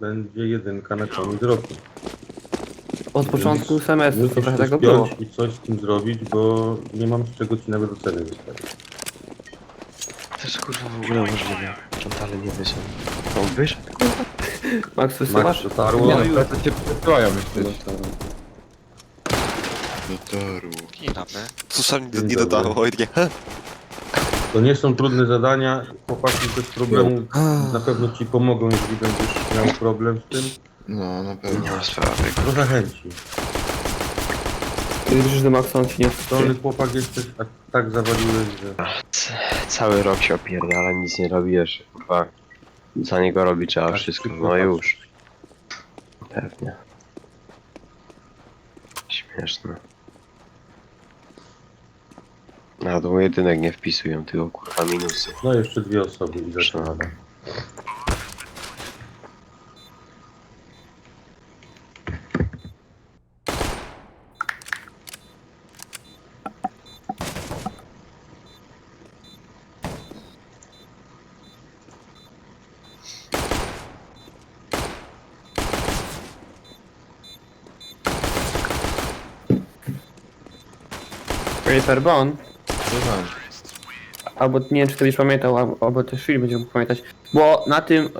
Będzie jedynka na koniec roku. Od początku semestru to Musisz trochę to tak było. spiąć i coś z tym zrobić, bo nie mam z czego ci nawet oceny wystawić. To jest kurwa w ogóle możliwe. Dalej nie wyszedł. On wyszedł? Max, Max wysyłasz? dotarło. Nie, Nie no, to cię przesyłają jeszcze. Dotarł. Ginamy. Co sam Dzień nie dobry. dodało i nie. To nie są trudne zadania, chłopaki bez problemu na pewno ci pomogą, jeśli będziesz miał problem z tym. No, na pewno. Nie ma sprawy. Trochę chęci. Ty widzisz, że Max on ci nie wstanie. chłopak jesteś, a tak zawaliłeś, że... C- Cały rok się opierdala, nic nie robi jeszcze, kurwa. Za niego robi trzeba Tak, wszystko, no patrz. już. Pewnie. Śmieszne. Nawet mu jedynek nie wpisują, tylko kurwa minusy. No jeszcze dwie osoby i zaczynamy. Przynajmniej. Paper Albo nie wiem, czy ty byś pamiętał, albo, albo też film będzie mógł pamiętać. Bo na tym yy,